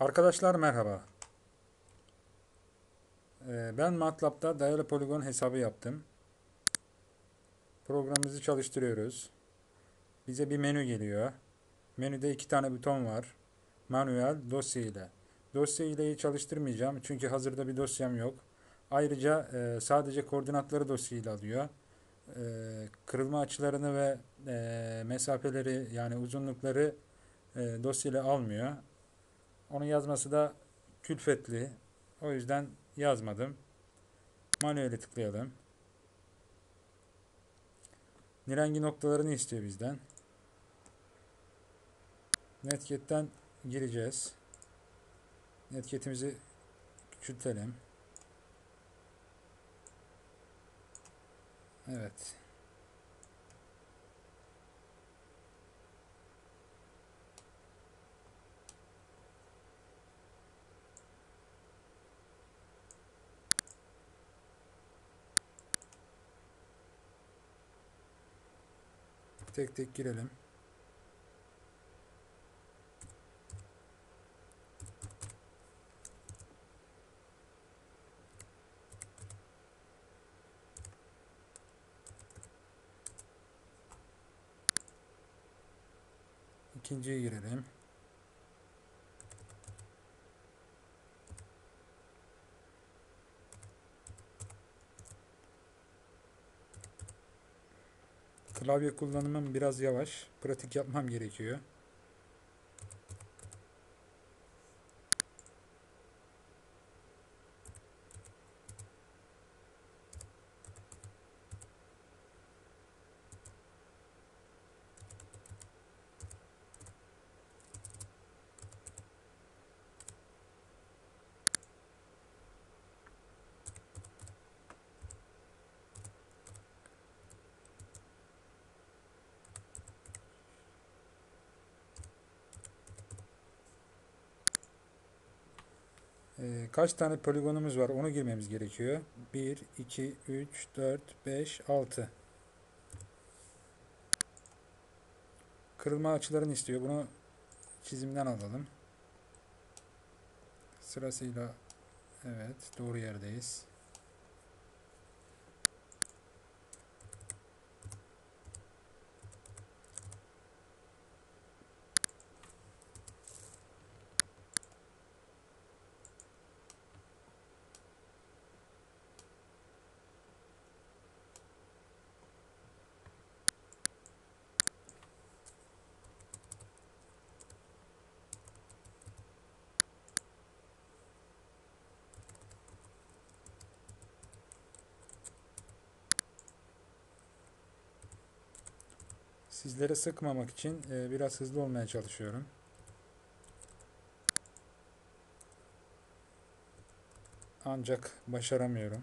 Arkadaşlar merhaba. Ee, Ben MATLAB'da dayalı poligon hesabı yaptım. Programımızı çalıştırıyoruz. Bize bir menü geliyor. Menüde iki tane buton var. Manuel, dosya ile. Dosya ileyi çalıştırmayacağım çünkü hazırda bir dosyam yok. Ayrıca e, sadece koordinatları dosya ile alıyor. E, Kırılma açılarını ve e, mesafeleri yani uzunlukları dosya ile almıyor. Onu yazması da külfetli. O yüzden yazmadım. Manuel'e tıklayalım. Nirengi noktalarını istiyor bizden. Netket'ten gireceğiz. Netketimizi küçültelim. Evet. Tek tek girelim. İkinciye girelim. Klavye kullanımım biraz yavaş. Pratik yapmam gerekiyor. Ee, kaç tane poligonumuz var onu girmemiz gerekiyor. 1, 2, 3, 4, 5, 6. Kırılma açılarını istiyor. Bunu çizimden alalım. Sırasıyla evet doğru yerdeyiz. Sizlere sıkmamak için e, biraz hızlı olmaya çalışıyorum. Ancak başaramıyorum.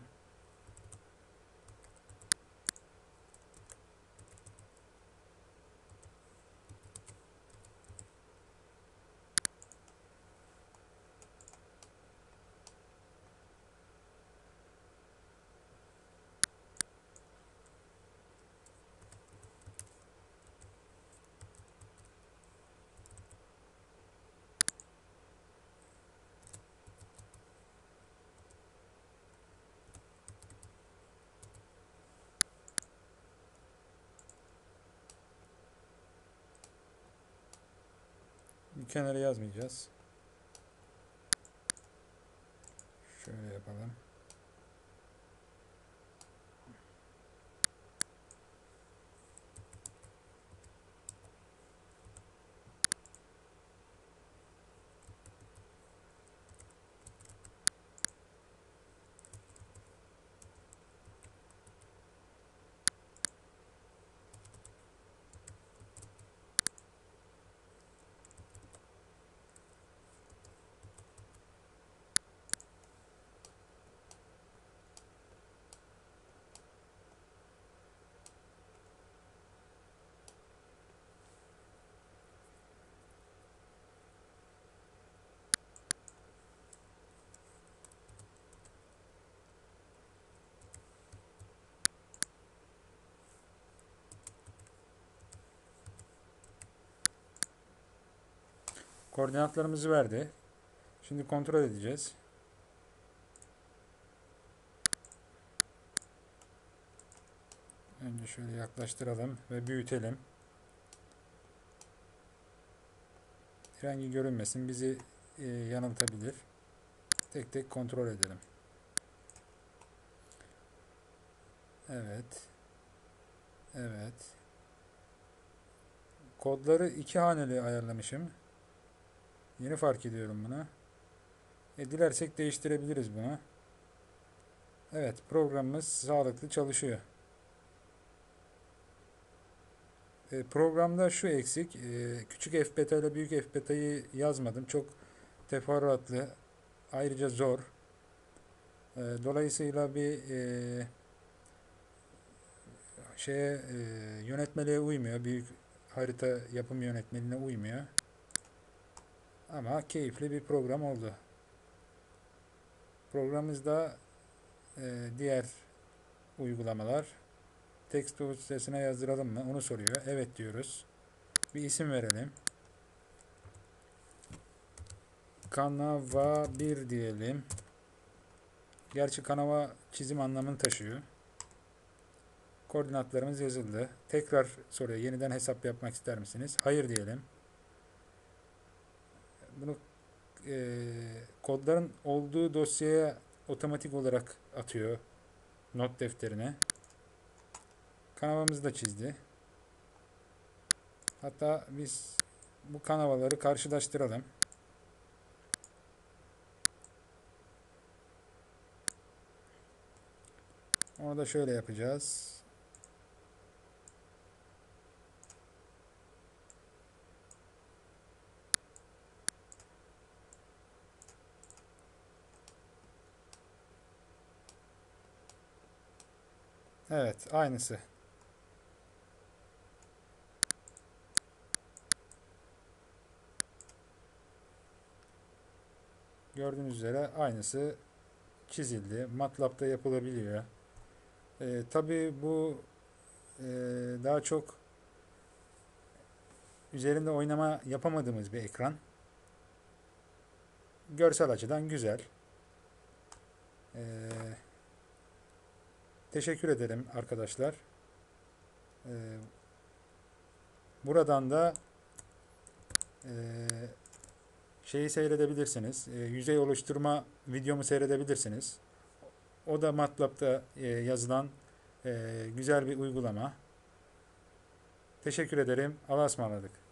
Bir kenara yazmayacağız. Şöyle yapalım. Koordinatlarımızı verdi. Şimdi kontrol edeceğiz. Önce şöyle yaklaştıralım ve büyütelim. Rengi görünmesin. Bizi e, yanıltabilir. Tek tek kontrol edelim. Evet. Evet. Kodları iki haneli ayarlamışım. Yeni fark ediyorum bunu. E, dilersek değiştirebiliriz bunu. Evet, programımız sağlıklı çalışıyor. E, programda şu eksik. E, küçük fbeta ile büyük fbeta'yı yazmadım. Çok teferruatlı. Ayrıca zor. E, dolayısıyla bir e, şeye e, yönetmeliğe uymuyor. Büyük harita yapım yönetmeliğine uymuyor. Ama keyifli bir program oldu. Programımızda e, diğer uygulamalar text dosyasına yazdıralım mı? Onu soruyor. Evet diyoruz. Bir isim verelim. Kanava 1 diyelim. Gerçi kanava çizim anlamını taşıyor. Koordinatlarımız yazıldı. Tekrar soruyor. Yeniden hesap yapmak ister misiniz? Hayır diyelim. Bunu e, kodların olduğu dosyaya otomatik olarak atıyor not defterine. Kanavamızı da çizdi. Hatta biz bu kanavaları karşılaştıralım. Onu da şöyle yapacağız. Evet, aynısı. Gördüğünüz üzere aynısı çizildi. MATLAB'da yapılabiliyor. Ee, tabii bu e, daha çok üzerinde oynama yapamadığımız bir ekran. Görsel açıdan güzel. Ee, teşekkür ederim arkadaşlar. Ee, buradan da e, şeyi seyredebilirsiniz. E, yüzey oluşturma videomu seyredebilirsiniz. O da MATLAB'da e, yazılan güzel bir uygulama. Teşekkür ederim. Allah'a ısmarladık.